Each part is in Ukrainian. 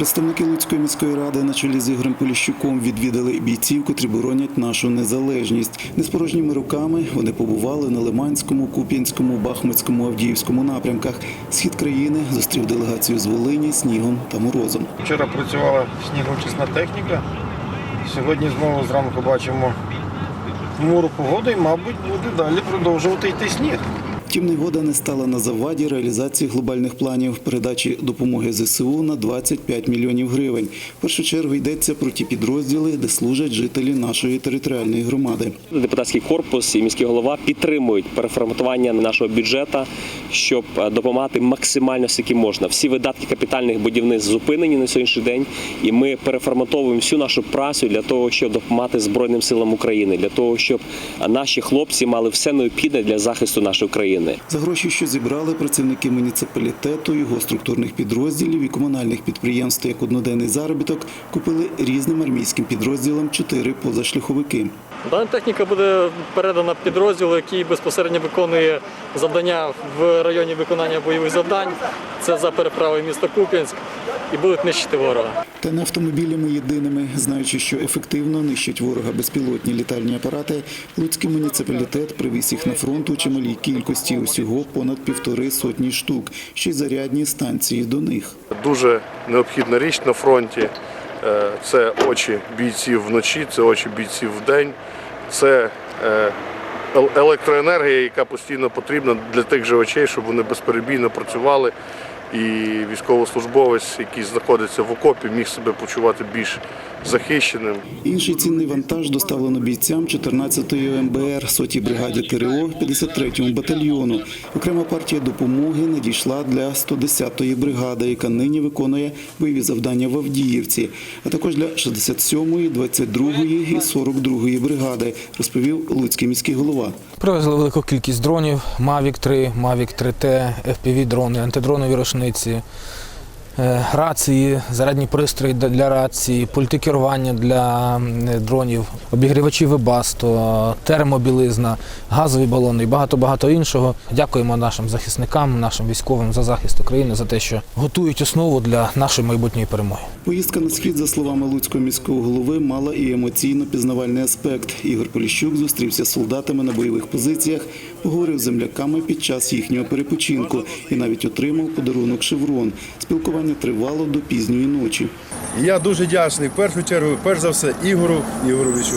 Представники Луцької міської ради на чолі з Ігорем Поліщуком відвідали бійців, котрі боронять нашу незалежність. Не з порожніми руками вони побували на Лиманському, Куп'янському, Бахмутському, Авдіївському напрямках. Схід країни зустрів делегацію з Волині снігом та морозом. Вчора працювала снігоочисна техніка. Сьогодні знову зранку бачимо хмуру погоду і, мабуть, буде далі продовжувати йти сніг. Втім, негода не стала на заваді реалізації глобальних планів передачі допомоги ЗСУ на 25 мільйонів гривень. В першу чергу йдеться про ті підрозділи, де служать жителі нашої територіальної громади. Депутатський корпус і міський голова підтримують переформатування нашого бюджету, щоб е, допомагати максимально скільки можна. Всі видатки капітальних будівництв зупинені на сьогоднішній день, і ми переформатовуємо всю нашу працю для того, щоб допомагати Збройним силам України, для того, щоб наші хлопці мали все необхідне для захисту нашої країни. За гроші, що зібрали працівники муніципалітету, його структурних підрозділів і комунальних підприємств як одноденний заробіток, купили різним армійським підрозділам чотири позашляховики. Дана техніка буде передана підрозділу, який безпосередньо виконує завдання в районі виконання бойових завдань. Це за переправою міста Куп'янськ і будуть нищити ворога. Та не автомобілями єдиними, знаючи, що ефективно нищать ворога безпілотні літальні апарати, Луцький муніципалітет привіз їх на фронт у чималій кількості, усього понад півтори сотні штук, ще й зарядні станції до них. Дуже необхідна річ на фронті. Е, Це очі бійців вночі, це очі бійців вдень, це е, електроенергія, яка постійно потрібна для тих же очей, щоб вони безперебійно працювали. І військовослужбовець, який знаходиться в окопі, міг себе почувати більш захищеним. Інший цінний вантаж доставлено бійцям 14-ї МБР, 100-й бригаді ТРО, 53-му батальйону. Окрема партія допомоги надійшла для 110-ї бригади, яка нині виконує бойові завдання в Авдіївці, а також для 67-ї, 22-ї і 42-ї бригади, розповів Луцький міський голова. Привезли велику кількість дронів, Mavic 3, Mavic 3T, FPV-дрони, антидронові рушниці, рації, зарядні пристрої для- рації, пульти керування для дронів, обігрівачі Webasto, термобілизна, газові балони і багато-багато іншого. Дякуємо нашим захисникам, нашим військовим за захист України, за те, що готують основу для нашої майбутньої перемоги. Поїздка на схід, за словами Луцького міського голови, мала і емоційно-пізнавальний аспект. Ігор Поліщук зустрівся з солдатами на бойових позиціях, поговорив з земляками під час їхнього перепочинку і навіть отримав подарунок шеврон. Спілкування тривало до пізньої ночі. Я дуже вдячний в першу чергу, перш за все, Ігору Ігоровичу,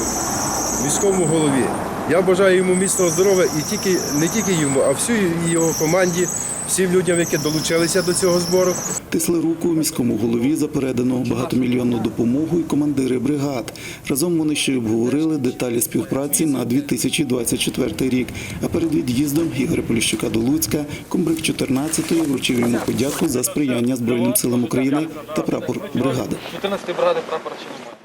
міському голові. Я бажаю йому міцного здоров'я і тільки не тільки йому, а всій його команді, всім людям, які долучилися до цього збору. Тисли руку міському голові за передану багатомільйонну допомогу і командири бригад. Разом вони ще й обговорили деталі співпраці на 2024 рік. А перед від'їздом Ігоря Поліщука до Луцька комбриг 14-ї вручив йому подяку за сприяння Збройним силам України та прапор бригади. 14 бригади прапора чи немає.